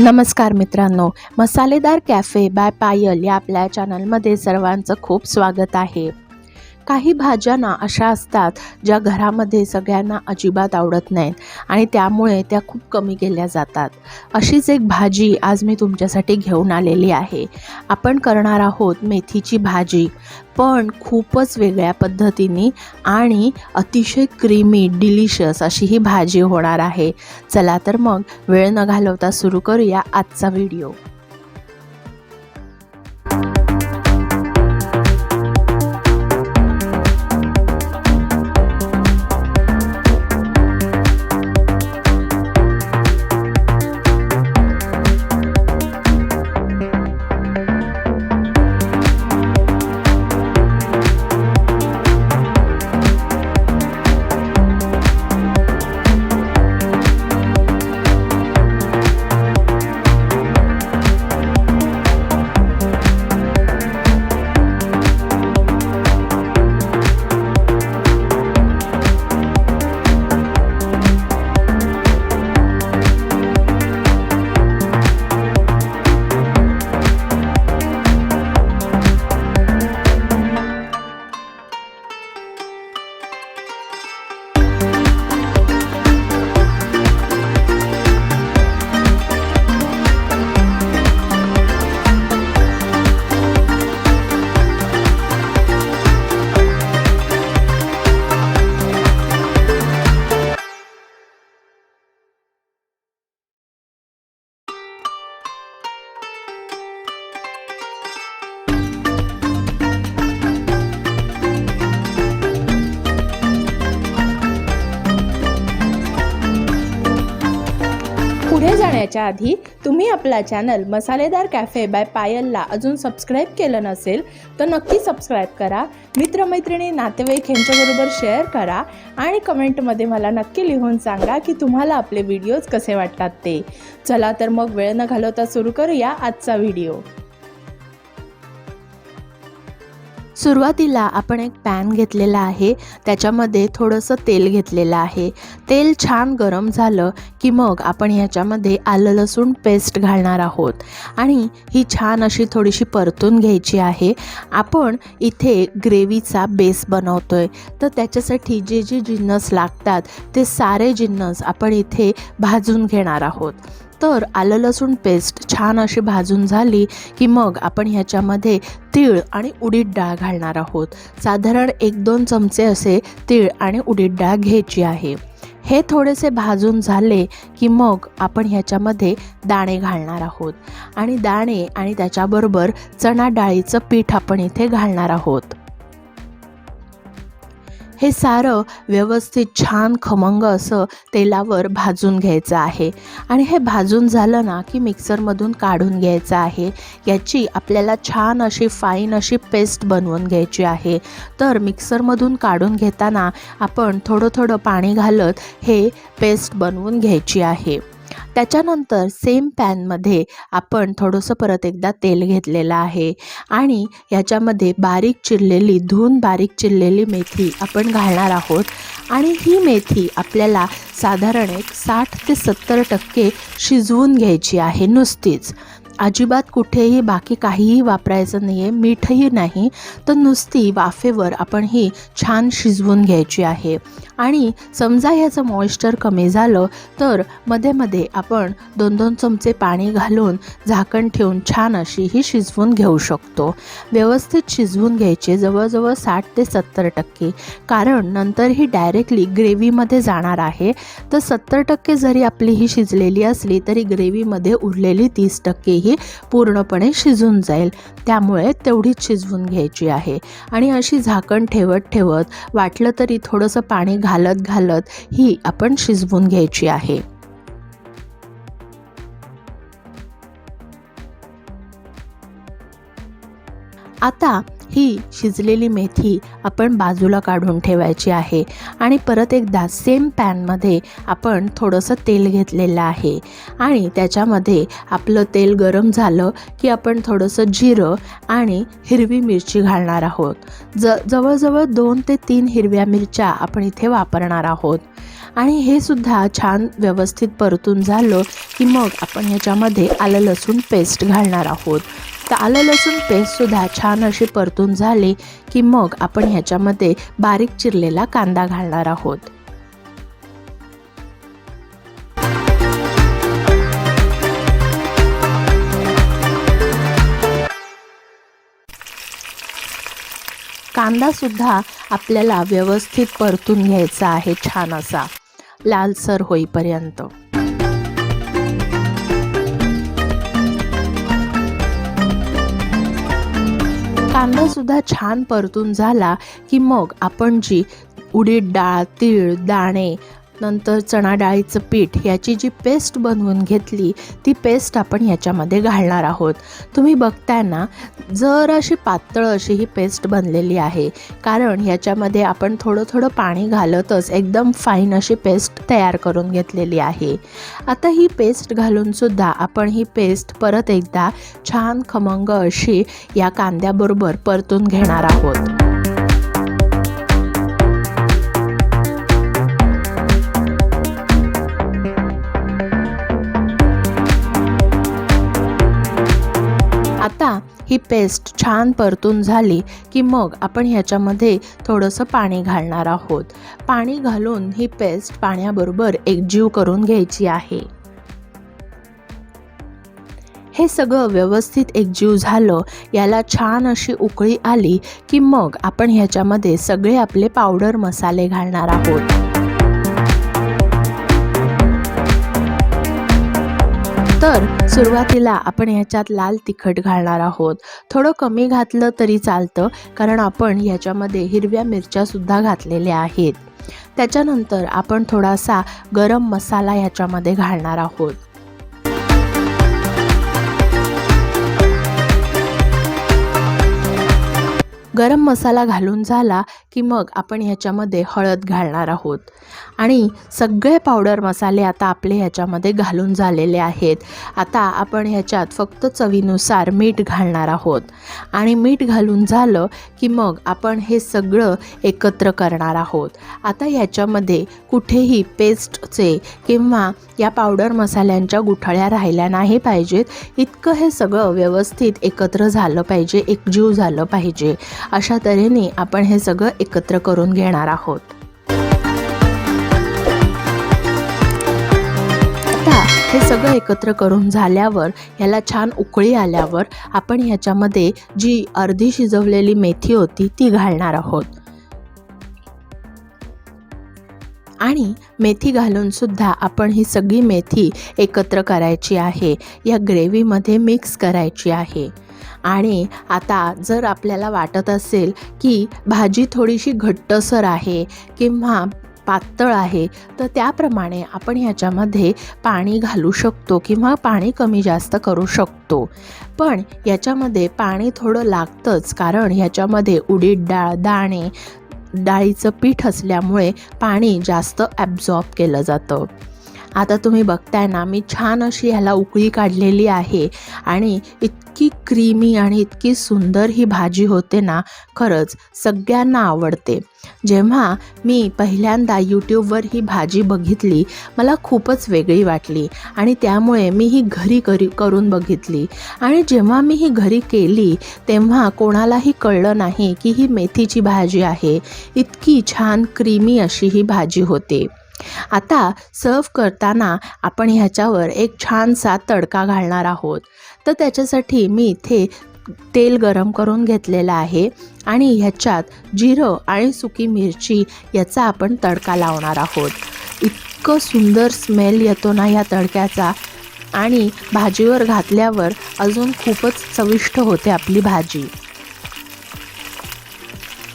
नमस्कार मित्रांनो मसालेदार कॅफे बाय पायल या आपल्या चॅनलमध्ये सर्वांचं खूप स्वागत आहे. काही भाज्या ना अशा असतात ज्या घरामध्ये सगळ्यांना अजिबात आवडत नाहीत आणि त्यामुळे त्या खूप कमी केल्या जातात. अशीच एक भाजी आज मी तुमच्यासाठी घेऊन आलेली आहे. आपण करणार आहोत मेथीची भाजी पण खूपच वेगळ्या पद्धतीने आणि अतिशय क्रीमी डिलिशियस अशी ही भाजी होणार आहे. चला तर मग वेळ न घालवता सुरू करूया आजचा व्हिडिओ. पुढे जाण्याच्या आधी तुम्ही आपला चॅनल मसालेदार कॅफे बाय पायलला अजून सबस्क्राईब केलं नसेल तर नक्की सबस्क्राईब करा. मित्रमैत्रिणी नातेवाईक यांच्याबरोबर शेअर करा आणि कमेंटमध्ये मला नक्की लिहून सांगा की तुम्हाला आपले व्हिडिओज कसे वाटतात ते. चला तर मग वेळ न घालवता सुरू करूया आजचा व्हिडिओ सुरुवातीला आपण एक पॅन घेतलेला आहे त्याच्यामध्ये थोडंसं तेल घेतलेलं आहे. तेल छान गरम झालं की मग आपण ह्याच्यामध्ये आलं लसूण पेस्ट घालणार आहोत. आणि ही छान अशी थोडीशी परतून घ्यायची आहे. आपण इथे ग्रेव्हीचा बेस बनवतो आहे तर त्याच्यासाठी जे जे जिन्नस लागतात ते सारे जिन्नस आपण इथे भाजून घेणार आहोत. तर आलं लसूण पेस्ट छान अशी भाजून झाली की मग आपण ह्याच्यामध्ये तीळ आणि उडीद डाळ घालणार आहोत. साधारण एक दोन चमचे असे तीळ आणि उडीद डाळ घ्यायची आहे. हे थोडेसे भाजून झाले की मग आपण ह्याच्यामध्ये दाणे घालणार आहोत. आणि दाणे आणि त्याच्याबरोबर चणा डाळीचं पीठ आपण इथे घालणार आहोत. हे सारं व्यवस्थित छान खमंग असं तेलावर भाजून घ्यायचं आहे. आणि हे भाजून झालं ना की मिक्सरमधून काढून घ्यायचं आहे. याची आपल्याला छान अशी फाईन अशी पेस्ट बनवून घ्यायची आहे. तर मिक्सरमधून काढून घेताना आपण थोडं थोडं पाणी घालत हे पेस्ट बनवून घ्यायची आहे. त्याच्यानंतर सेम पॅनमध्ये आपण थोडंसं परत एकदा तेल घेतलेलं आहे. आणि याच्यामध्ये बारीक चिरलेली धुवून बारीक चिरलेली मेथी आपण घालणार आहोत. आणि ही मेथी आपल्याला साधारण एक साठ ते सत्तर टक्के शिजवून घ्यायची आहे नुसतीच. अजिबात कुठेही बाकी काहीही वापरायचं नाही आहे मीठही नाही तर नुसती वाफेवर आपण ही छान शिजवून घ्यायची आहे. आणि समजा ह्याचं मॉइश्चर कमी झालं तर मध्ये मध्ये आपण दोन दोन चमचे पाणी घालून झाकण ठेवून छान अशी ही शिजवून घेऊ शकतो. व्यवस्थित शिजवून घ्यायचे जवळजवळ साठ ते सत्तर टक्के. कारण नंतर ही डायरेक्टली ग्रेव्हीमध्ये जाणार आहे. तर सत्तर टक्के जरी आपली ही शिजलेली असली तरी ग्रेव्हीमध्ये उरलेली तीस टक्के ही पूर्णपणे शिजून जाईल. त्यामुळे तेवढीच शिजवून घ्यायची आहे. आणि अशी झाकण ठेवत ठेवत वाटलं तरी थोडंसं पाणी घालत घालत ही आपण शिजवून घ्यायची आहे. आता ही शिजलेली मेथी आपण बाजूला काढून ठेवायची आहे. आणि परत एकदा सेम पॅनमध्ये आपण थोडंसं तेल घेतलेलं आहे. आणि त्याच्यामध्ये आपलं तेल गरम झालं की आपण थोडंसं जिरं आणि हिरवी मिरची घालणार आहोत. ज जवळजवळ दोन ते तीन हिरव्या मिरच्या आपण इथे वापरणार आहोत. आणि हे सुद्धा छान व्यवस्थित परतून झालं की मग आपण ह्याच्यामध्ये आलं लसूण पेस्ट घालणार आहोत. तर आलं लसूण पेस्टसुद्धा छान अशी परतून झाली की मग आपण ह्याच्यामध्ये बारीक चिरलेला कांदा घालणार आहोत. कांदासुद्धा आपल्याला व्यवस्थित परतून घ्यायचा आहे छान असा लालसर होईपर्यंत. कांदासुद्धा छान परतून झाला की मग आपण जी उडीद डाळ तीळ दाणे नंतर चणा डाळीचं पीठ याची जी पेस्ट बनवून घेतली ती पेस्ट आपण याच्यामध्ये घालणार आहोत. तुम्ही बघताय ना जर अशी पातळ अशी ही पेस्ट बनलेली आहे कारण ह्याच्यामध्ये आपण थोडं थोडं पाणी घालतच एकदम फाईन अशी पेस्ट तयार करून घेतलेली आहे. आता ही पेस्ट घालूनसुद्धा आपण ही पेस्ट परत एकदा छान खमंग अशी या कांद्याबरोबर परतून घेणार आहोत. ही पेस्ट छान परतून झाली की मग आपण ह्याच्यामध्ये थोडंसं पाणी घालणार आहोत. पाणी घालून ही पेस्ट पाण्याबरोबर एकजीव करून घ्यायची आहे. हे सगळं व्यवस्थित एकजीव झालं याला छान अशी उकळी आली की मग आपण ह्याच्यामध्ये सगळे आपले पावडर मसाले घालणार आहोत. तर सुरुवातीला आपण ह्याच्यात लाल तिखट घालणार आहोत. थोडं कमी घातलं तरी चालतं कारण आपण ह्याच्यामध्ये हिरव्या मिरच्यासुद्धा घातलेल्या आहेत. त्याच्यानंतर आपण थोडासा गरम मसाला ह्याच्यामध्ये घालणार आहोत. गरम मसाला घालून झाला की मग आपण ह्याच्यामध्ये हळद घालणार आहोत. आणि सगळे पावडर मसाले आता आपले ह्याच्यामध्ये घालून झालेले आहेत. आता आपण ह्याच्यात फक्त चवीनुसार मीठ घालणार आहोत. आणि मीठ घालून झालं की मग आपण हे सगळं एकत्र करणार आहोत. आता ह्याच्यामध्ये कुठेही पेस्टचे किंवा या पावडर मसाल्यांच्या गुठळ्या राहिल्या नाही पाहिजेत. इतकं हे सगळं व्यवस्थित एकत्र झालं पाहिजे एकजीव झालं पाहिजे. अशा तऱ्हेने आपण हे सगळं एकत्र करून घेणार आहोत. आता हे सगळं एकत्र करून झाल्यावर ह्याला छान उकळी आल्यावर आपण ह्याच्यामध्ये जी अर्धी शिजवलेली मेथी होती ती घालणार आहोत. आणि मेथी घालून सुद्धा आपण ही सगळी मेथी एकत्र करायची आहे. या ग्रेव्हीमध्ये मिक्स करायची आहे. आणि आता जर आपल्याला वाटत असेल की भाजी थोडीशी घट्टसर आहे किंवा पातळ आहे तर त्याप्रमाणे आपण ह्याच्यामध्ये पाणी घालू शकतो किंवा पाणी कमी जास्त करू शकतो. पण याच्यामध्ये पाणी थोडं लागतंच कारण ह्याच्यामध्ये उडीद डाळ दाणे डाळीचं पीठ असल्यामुळे पाणी जास्त ॲब्झॉर्ब केलं जातं. आता तुम्ही बघताय ना मी छान अशी ह्याला उकळी काढलेली आहे. आणि इतकी क्रीमी आणि इतकी सुंदर ही भाजी होते ना खरंच सगळ्यांना आवडते. जेव्हा मी पहिल्यांदा यूट्यूबवर ही भाजी बघितली मला खूपच वेगळी वाटली. आणि त्यामुळे मी ही घरी करी करून बघितली. आणि जेव्हा मी ही घरी केली तेव्हा कोणालाही कळलं नाही की ही मेथीची भाजी आहे. इतकी छान क्रीमी अशी ही भाजी होते. आता सर्व करताना आपण ह्याच्यावर एक छानसा तडका घालणार आहोत. तर त्याच्यासाठी मी इथे तेल गरम करून घेतलेलं आहे आणि ह्याच्यात जिरं आणि सुकी मिरची याचा आपण तडका लावणार आहोत. इतकं सुंदर स्मेल येतो ना ह्या तडक्याचा आणि भाजीवर घातल्यावर अजून खूपच चविष्ट होते आपली भाजी.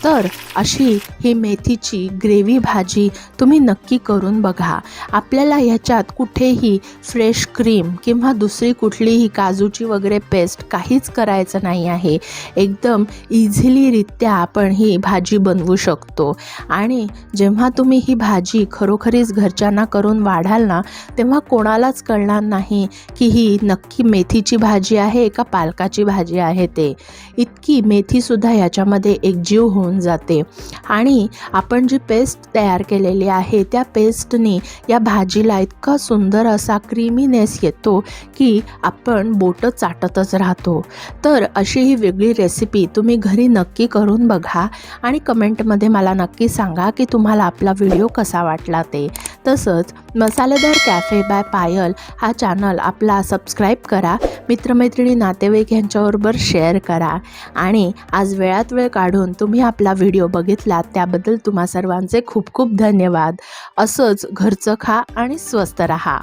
तर अशी ही मेथीची ग्रेव्ही भाजी तुम्ही नक्की करून बघा. आपल्याला ह्याच्यात कुठेही फ्रेश क्रीम किंवा दुसरी कुठलीही काजूची वगैरे पेस्ट काहीच करायचं नाही आहे. एकदम इझिलीरित्या आपण ही भाजी बनवू शकतो. आणि जेव्हा तुम्ही ही भाजी खरोखरीच घरच्यांना करून वाढाल ना तेव्हा कोणालाच कळणार नाही की ही नक्की मेथीची भाजी आहे का पालकाची भाजी आहे ते. इतकी मेथीसुद्धा ह्याच्यामध्ये एकजीव होऊन होऊन जाते. आणि आपण जी पेस्ट तयार केलेली आहे त्या पेस्टनी या भाजीला इतका सुंदर असा क्रीमीनेस येतो की आपण बोटं चाटतच राहतो. तर अशी ही वेगळी रेसिपी तुम्ही घरी नक्की करून बघा आणि कमेंटमध्ये मला नक्की सांगा की तुम्हाला आपला व्हिडिओ कसा वाटला ते. तसंच मसालेदार कॅफे बाय पायल हा चॅनल आपला सबस्क्राईब करा. मित्रमैत्रिणी नातेवाईक यांच्याबरोबर शेअर करा. आणि आज वेळात वेळ काढून तुम्ही आपला व्हिडिओ बघितलात त्याबद्दल तुम्हा सर्वांचे खूप खूप धन्यवाद. असंच घरचं खा आणि स्वस्त रहा.